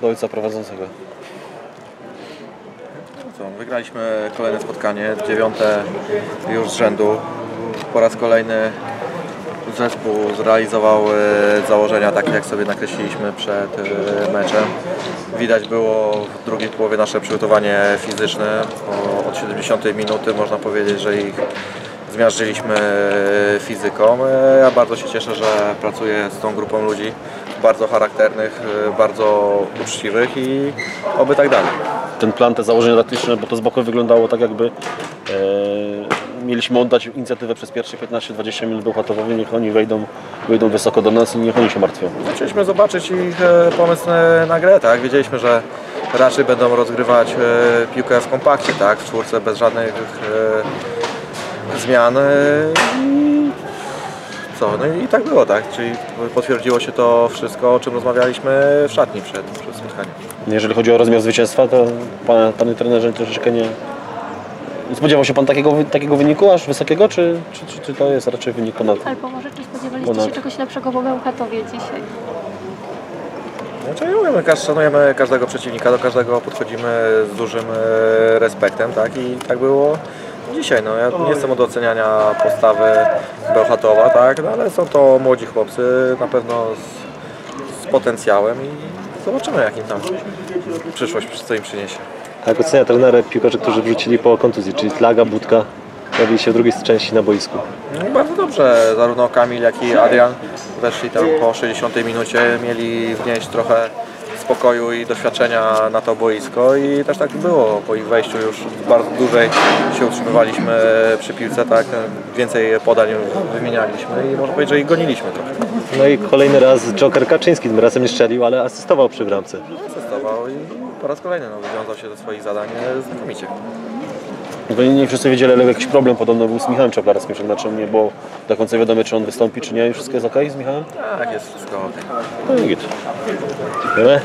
do ojca prowadzącego. Co, wygraliśmy kolejne spotkanie, dziewiąte już z rzędu. Po raz kolejny zespół zrealizował e, założenia takie, jak sobie nakreśliliśmy przed e, meczem. Widać było w drugiej połowie nasze przygotowanie fizyczne. Od 70 minuty można powiedzieć, że ich zmiażdżyliśmy e, fizyką. Ja bardzo się cieszę, że pracuję z tą grupą ludzi bardzo charakternych, e, bardzo uczciwych i oby tak dalej. Ten plan, te założenia taktyczne, bo to z boku wyglądało tak jakby e, mieliśmy oddać inicjatywę przez pierwsze 15-20 minut Bełchatowowi, niech oni wejdą, wejdą wysoko do nas i niech oni się martwią. Chcieliśmy zobaczyć ich e, pomysł e, na grę, tak? Wiedzieliśmy, że raczej będą rozgrywać e, piłkę w kompakcie, tak? W czwórce bez żadnych e, zmian. I co? No i tak było, tak? Czyli potwierdziło się to wszystko, o czym rozmawialiśmy w szatni przed, przed spotkaniem. Jeżeli chodzi o rozmiar zwycięstwa, to pan, panie trenerze troszeczkę nie... Spodziewał się pan takiego, takiego wyniku aż wysokiego, czy, czy, czy, czy to jest raczej wynik ponad... Albo może czy spodziewaliście Ponad. się czegoś lepszego po Bełchatowie dzisiaj? Znaczy, każ- szanujemy każdego przeciwnika, do każdego podchodzimy z dużym e, respektem, tak? I tak było dzisiaj. No, ja nie jestem od oceniania postawy Bełchatowa, tak? No, ale są to młodzi chłopcy, na pewno z, z potencjałem i zobaczymy, jak im tam przyszłość co im przyniesie. A jak ocenia trener piłkarzy, którzy wrócili po kontuzji, czyli Tlaga, Budka, pojawili się w drugiej części na boisku? No bardzo dobrze, zarówno Kamil, jak i Adrian weszli tam po 60 minucie, mieli wnieść trochę spokoju i doświadczenia na to boisko i też tak było. Po ich wejściu już bardzo dłużej się utrzymywaliśmy przy piłce, tak, więcej podań wymienialiśmy i można powiedzieć, że ich goniliśmy trochę. No i kolejny raz Joker Kaczyński, tym razem nie strzelił, ale asystował przy bramce. Asystował i po raz kolejny no, wywiązał się ze swoich zadań znakomicie. Bo nie, nie wszyscy wiedzieli, ale jakiś problem podobno był z Michałem Czaplarskim przed meczem. Nie było do końca wiadomo, czy on wystąpi, czy nie. Wszystko jest ok z Michałem? Tak, jest wszystko ok. No i git. Dziękujemy.